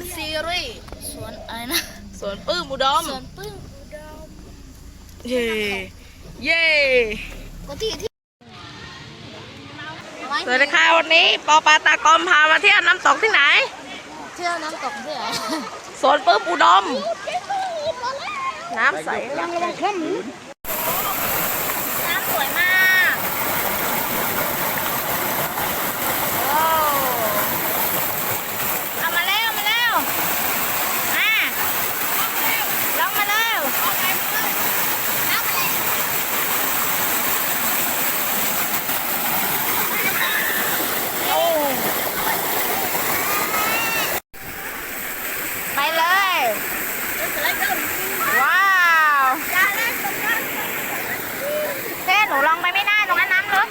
ำซีรีส์สวนอะไรนะสวนปื้มอุดมสวนปึ้งอุดมเย่เย่ปกติที่สวัสดีค่ะวันนี้ปอปาตากรมพามาเที่ยวน้ำตกที่ไหน เที่ยวน้ำตกที่ไหนสวนปื้มอุดม น้ำใสน้ำสวยมาก โอ้เอามาเร็วมาเร็วมาลงมาเร็วโอ้ไปเลย ว้าวเพ่หนูลองไปไม่ได้ตรงนั้นน้ำลึก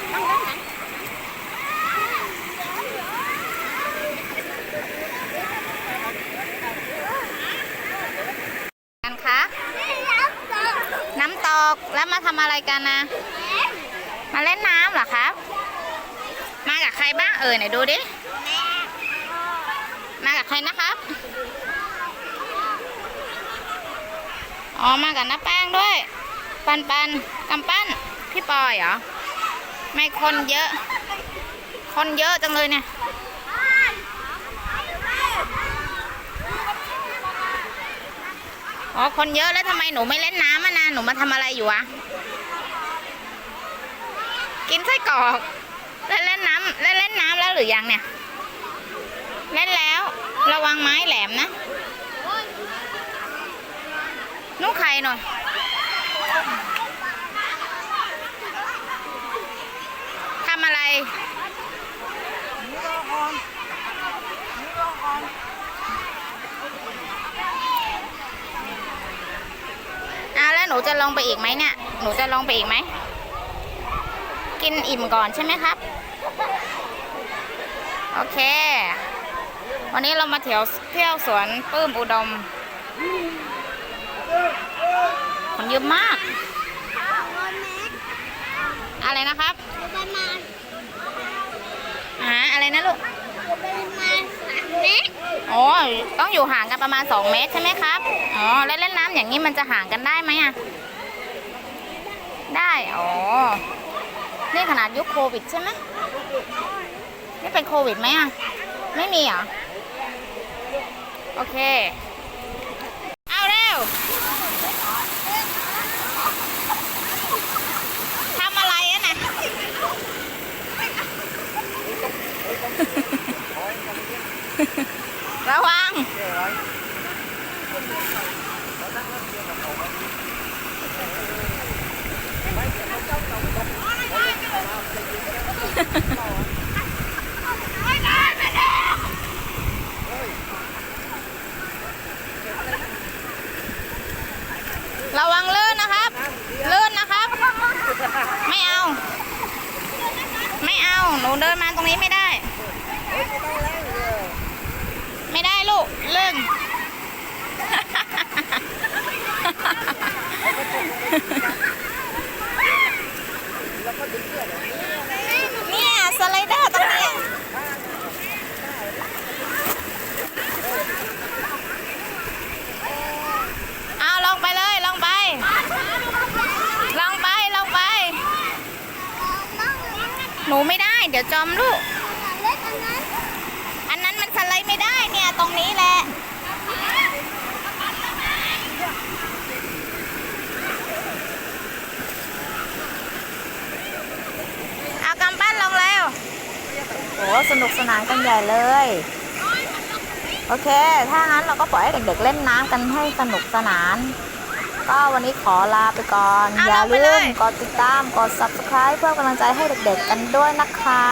กันคะ น้ำต ก แล้วมาทำอะไรกันนะ มาเล่นน้ำเหรอครับ มากับใครบ้างเออไหนดูดิ มากับใครนะครับ อ๋อ มากับน้าแป้งด้วย ปันปันกำปั้น พี่ปอยเหรอ ไม่คนเยอะ คนเยอะจังเลยเนี่ย อ๋อ คนเยอะแล้วทำไมหนูไม่เล่นน้ำอะนะ หนูมาทำอะไรอยู่วะกินไส้กรอกเล่นเล่นน้ำเล่นเล่นน้ำแล้วหรือยังเนี่ย เล่นแล้ว ระวังไม้แหลมนะนุ้งไข่หน่อย ทำอะไร อ่าแล้ว หนูจะลงไปอีกไหมเนี่ย หนูจะลงไปอีกไหม กินอิ่มก่อนใช่ไหมครับ โอเค วันนี้เรามาเที่ยวเที่ยวสวนปื้มอุดมคนเยอะมาก อะไรนะครับอ่าอะไรนะลูก โอ้ต้องอยู่ห่างกันประมาณ 2 เมตรใช่ไหมครับ อ๋อ แล้วเล่นน้ำอย่างนี้มันจะห่างกันได้ไหมอะ ได้ อ๋อ นี่ขนาดยุคโควิดใช่ไหมนี่เป็นโควิดไหมอะ ไม่มีเหรอ โอเค เอาเร็ว ทำอะไรอะน่ะ ระวัง ระวังลื่นนะครับลื่นนะครับ ไม่เอา ไม่เอา หนูเดินมาตรงนี้ไม่ได้ ไม่ได้ลูกลื่น เนี่ยสไลเดอร์ตรงนี้เอาลงไปเลยลงไป ลงไปลงไป หนูไม่ได้ เดี๋ยวจมลูก อันนั้นมันสไลด์ไม่ได้เนี่ยตรงนี้แหละ เอากำปั้นลงเร็ว โอ้ สนุกสนานกันใหญ่เลย โอเค ถ้างั้นเราก็ปล่อยให้เด็กๆเล่นน้ำกันให้สนุกสนาน ก็วันนี้ขอลาไปก่อนเอาอย่าลงไปลืเลมยกดติดตาม กด subscribe เพื่อเป็นกำลังใจให้เด็กๆกันด้วยนะคะ